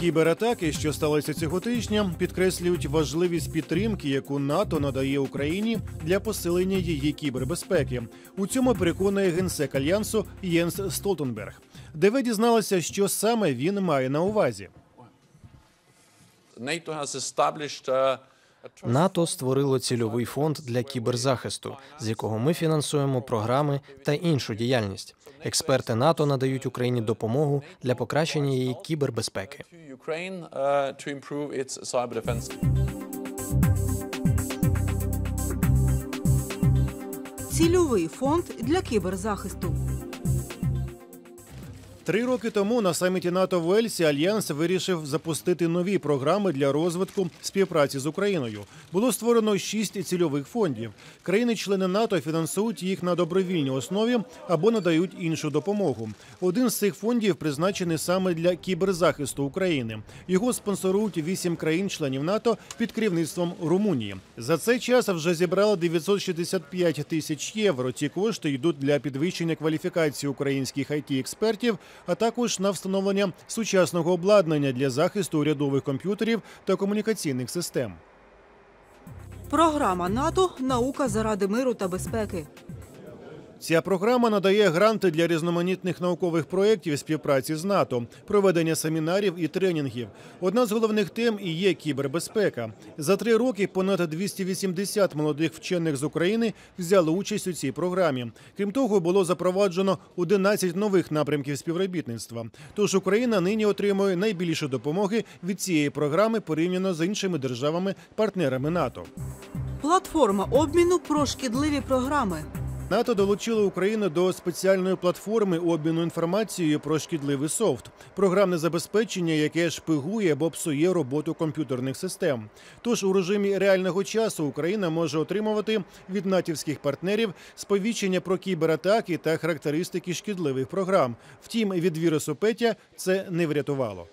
Кібератаки, що сталися цього тижня, підкреслюють важливість підтримки, яку НАТО надає Україні для посилення її кібербезпеки. У цьому переконує генсек альянсу Єнс Столтенберг. де ви дізналися, що саме він має на увазі. NATO has established a НАТО створило цільовий фонд для кіберзахисту, з якого ми фінансуємо програми та іншу діяльність. Експерти НАТО надають Україні допомогу для покращення її кібербезпеки. Цільовий фонд для кіберзахисту. Три роки тому на саміті НАТО в Ельсі Альянс вирішив запустити нові програми для розвитку співпраці з Україною. Було створено шість цільових фондів. Країни-члени НАТО фінансують їх на добровільній основі або надають іншу допомогу. Один з цих фондів призначений саме для кіберзахисту України. Його спонсорують вісім країн-членів НАТО під керівництвом Румунії. За цей час вже зібрали 965 тисяч євро. Ці кошти йдуть для підвищення кваліфікації українських it експертів а також на встановлення сучасного обладнання для захисту урядових комп'ютерів та комунікаційних систем. Програма НАТО Наука заради миру та безпеки. Ця програма надає гранти для різноманітних наукових проєктів співпраці з НАТО, проведення семінарів і тренінгів. Одна з головних тем і є кібербезпека. За три роки понад 280 молодих вчених з України взяли участь у цій програмі. Крім того, було запроваджено 11 нових напрямків співробітництва. Тож Україна нині отримує найбільше допомоги від цієї програми порівняно з іншими державами-партнерами НАТО. Платформа обміну про шкідливі програми. НАТО долучило Україну до спеціальної платформи обміну інформацією про шкідливий софт, програмне забезпечення, яке шпигує або псує роботу комп'ютерних систем. Тож у режимі реального часу Україна може отримувати від натівських партнерів сповіщення про кібератаки та характеристики шкідливих програм. Втім, від вірусу Петя це не врятувало.